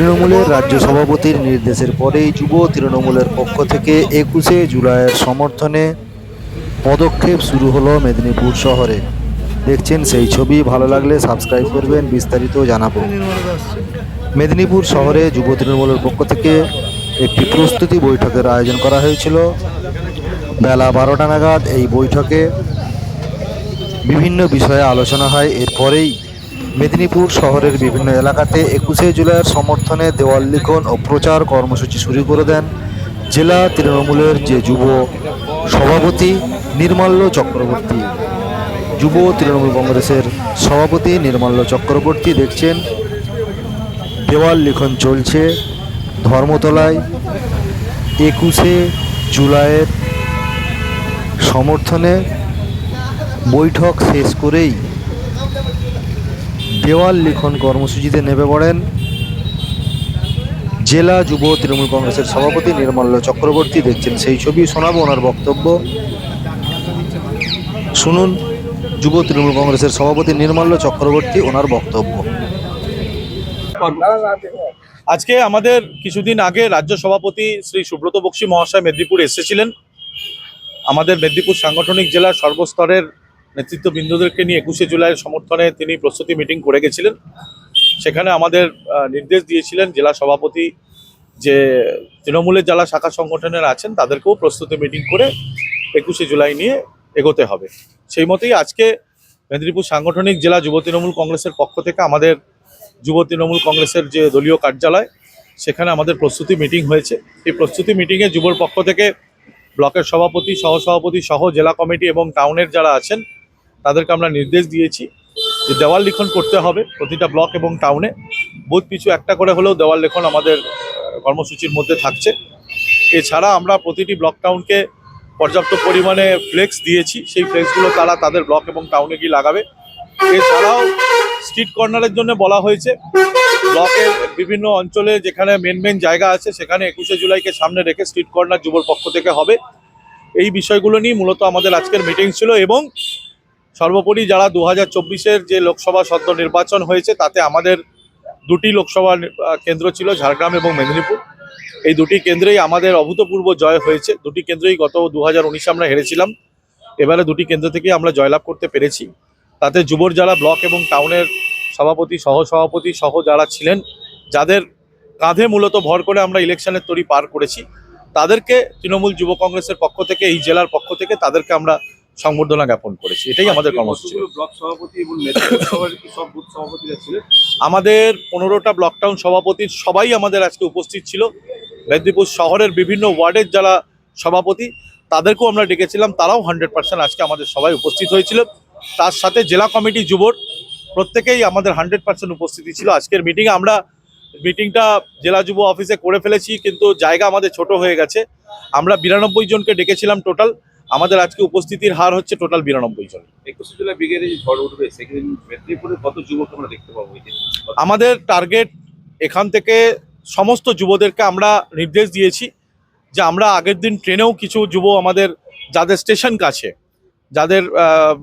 তৃণমূলের রাজ্য সভাপতির নির্দেশের পরেই যুব তৃণমূলের পক্ষ থেকে একুশে জুলাইয়ের সমর্থনে পদক্ষেপ শুরু হলো মেদিনীপুর শহরে। দেখছেন সেই ছবি, ভালো লাগলে সাবস্ক্রাইব করবেন, বিস্তারিত জানাব। মেদিনীপুর শহরে যুব তৃণমূলের পক্ষ থেকে একটি প্রস্তুতি বৈঠকের আয়োজন করা হয়েছিল। বেলা বারোটা নাগাদ এই বৈঠকে বিভিন্ন বিষয়ে আলোচনা হয়। এরপরেই মেদিনীপুর শহরের বিভিন্ন এলাকাতে একুশে জুলাইয়ের সমর্থনে দেওয়াল লিখন ও প্রচার কর্মসূচি শুরু করে দেন জেলা তৃণমূলের যে যুব সভাপতি নির্মাল্য চক্রবর্তী। যুব তৃণমূল কংগ্রেসের সভাপতি নির্মাল্য চক্রবর্তী দেখছেন, দেওয়াল লিখন চলছে ধর্মতলায়। একুশে জুলাইয়ের সমর্থনে বৈঠক শেষ করেই দেওয়াল লিখন কর্মসূচিতে নেমে পড়েন। জেলা যুব তৃণমূল কংগ্রেসের সভাপতি নির্মল্য চক্রবর্তী দেখছেন সেই ছবি, শোনাবো ওনার বক্তব্য। শুনুন, যুব তৃণমূল কংগ্রেসের সভাপতি নির্মল্য চক্রবর্তী ওনার বক্তব্য। আজকে আমাদের কিছুদিন আগে রাজ্য সভাপতি শ্রী সুব্রত বক্সী মহাশয় মেদিনীপুর এসেছিলেন। আমাদের মেদিনীপুর সাংগঠনিক জেলার সর্বস্তরের নেতৃত্ববৃন্দদেরকে নিয়ে একুশে জুলাইয়ের সমর্থনে তিনি প্রস্তুতি মিটিং করে গেছিলেন। সেখানে আমাদের নির্দেশ দিয়েছিলেন জেলা সভাপতি যে তৃণমূলের যারা শাখা সংগঠনের আছেন তাদেরকেও প্রস্তুতি মিটিং করে একুশে জুলাই নিয়ে এগোতে হবে। সেই মতেই আজকে মেদিনীপুর সাংগঠনিক জেলা যুব তৃণমূল কংগ্রেসের পক্ষ থেকে আমাদের যুব তৃণমূল কংগ্রেসের যে দলীয় কার্যালয়, সেখানে আমাদের প্রস্তুতি মিটিং হয়েছে। এই প্রস্তুতি মিটিংয়ে যুবর পক্ষ থেকে ব্লকের সভাপতি, সহসভাপতি সহ জেলা কমিটি এবং টাউনের যারা আছেন তাদেরকে আমরা নির্দেশ দিয়েছি যে দেওয়াল লিখন করতে হবে প্রতিটা ব্লক এবং টাউনে। বুথ পিছু একটা করে হলেও দেওয়াল লিখন আমাদের কর্মসূচির মধ্যে থাকছে। এছাড়া আমরা প্রতিটি ব্লক টাউনকে পর্যাপ্ত পরিমাণে ফ্লেক্স দিয়েছি। সেই ফ্লেক্সগুলো তারা তাদের ব্লক এবং টাউনে গিয়ে লাগাবে। এছাড়াও স্ট্রিট কর্নারের জন্য বলা হয়েছে, ব্লকের বিভিন্ন অঞ্চলে যেখানে মেন মেন জায়গা আছে, সেখানে একুশে জুলাইকে সামনে রেখে স্ট্রিট কর্নার যুবর পক্ষ থেকে হবে। এই বিষয়গুলো নিয়ে মূলত আমাদের আজকের মিটিং ছিল এবং সর্বোপরি যারা দু হাজার চব্বিশের যে লোকসভা সদ্য নির্বাচন হয়েছে, তাতে আমাদের দুটি লোকসভা কেন্দ্র ছিল ঝাড়গ্রাম এবং মেদিনীপুর। এই দুটি কেন্দ্রেই আমাদের অভূতপূর্ব জয় হয়েছে। দুটি কেন্দ্রেই গত দু হাজার উনিশে আমরা হেরেছিলাম। এবারে দুটি কেন্দ্র থেকে আমরা জয়লাভ করতে পেরেছি। তাতে যুবর যারা ব্লক এবং টাউনের সভাপতি সহ সভাপতি সহ যারা ছিলেন, যাদের কাঁধে মূলত ভর করে আমরা ইলেকশনের তরি পার করেছি, তাদেরকে তৃণমূল যুব কংগ্রেসের পক্ষ থেকে, এই জেলার পক্ষ থেকে তাদেরকে আমরা সংবর্ধনা জ্ঞাপন করেছি। এটাই আমাদের কর্মসূচি। সভাপতি আমাদের পনেরোটা ব্লক টাউন সভাপতির সবাই আমাদের আজকে উপস্থিত ছিল। মেদিনীপুর শহরের বিভিন্ন ওয়ার্ডের যারা সভাপতি তাদেরকেও আমরা ডেকেছিলাম। তারাও হান্ড্রেড পার্সেন্ট আজকে আমাদের সবাই উপস্থিত হয়েছিল। তার সাথে জেলা কমিটি যুবর প্রত্যেকেই আমাদের হান্ড্রেড পার্সেন্ট উপস্থিতি ছিল। আজকের মিটিংয়ে আমরা মিটিংটা জেলা যুব অফিসে করে ফেলেছি কিন্তু জায়গা আমাদের ছোট হয়ে গেছে। আমরা বিরানব্বই জনকে ডেকেছিলাম টোটাল। আমাদের আজকে উপস্থিতির হার হচ্ছে টোটাল বিরানব্বই জন। একুশে জুলাই যে ঝড় উঠবে সেখানে মেদিনীপুরে কত যুবক আমরা দেখতে পাবো? আমাদের টার্গেট এখান থেকে সমস্ত যুবদেরকে আমরা নির্দেশ দিয়েছি যে আমরা আগের দিন ট্রেনেও কিছু যুব আমাদের যাদের স্টেশন কাছে যাদের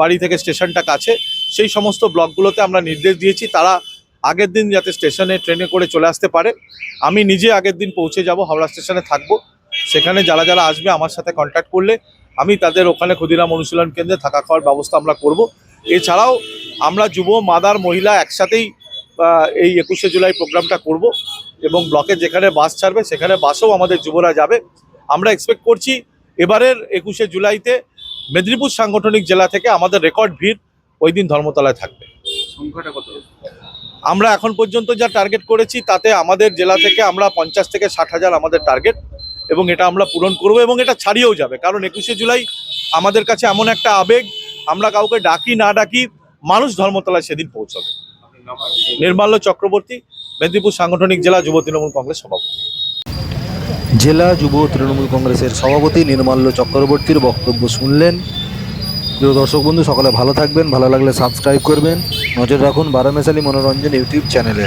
বাড়ি থেকে স্টেশনটা কাছে সেই সমস্ত ব্লকগুলোতে আমরা নির্দেশ দিয়েছি। তারা আগের দিন যাতে স্টেশনে ট্রেনে করে চলে আসতে পারে। আমি নিজে আগের দিন পৌঁছে যাব হাওড়া স্টেশনে থাকব। সেখানে যারা যারা আসবে আমার সাথে কন্ট্যাক্ট করলে আমি তাদের ওখানে ক্ষুদিরাম অনুশীলন কেন্দ্রে থাকা খাওয়ার ব্যবস্থা আমরা করব। এছাড়াও আমরা যুব মাদার মহিলা একসাথেই এই একুশে জুলাই প্রোগ্রামটা করব এবং ব্লকে যেখানে বাস ছাড়বে সেখানে বাসেও আমাদের যুবরা যাবে। আমরা এক্সপেক্ট করছি এবারের একুশে জুলাইতে মেদিনীপুর সাংগঠনিক জেলা থেকে আমাদের রেকর্ড ভিড় ওই দিন ধর্মতলায় থাকবে। সংখ্যাটা কত? আমরা এখন পর্যন্ত যা টার্গেট করেছি তাতে আমাদের জেলা থেকে আমরা পঞ্চাশ থেকে ষাট হাজার আমাদের টার্গেট এবং এটা আমরা পূরণ করব এবং এটা ছাড়িয়েও যাবে। কারণ একুশে জুলাই আমাদের কাছে এমন একটা আবেগ, আমরা কাউকে ডাকি, না ডাকি, মানুষ ধর্মতলায় সেদিন পৌঁছবে। নির্মাল্য চক্রবর্তী, মেদিনীপুর সাংগঠনিক জেলা যুব তৃণমূল কংগ্রেস সভাপতি। জেলা যুব তৃণমূল কংগ্রেসের সভাপতি নির্মাল্য চক্রবর্তীর বক্তব্য শুনলেন। প্রিয় দর্শক বন্ধু, সকলে ভালো থাকবেন, ভালো লাগলে সাবস্ক্রাইব করবেন। নজর রাখুন বারামেশালী মনোরঞ্জন ইউটিউব চ্যানেলে।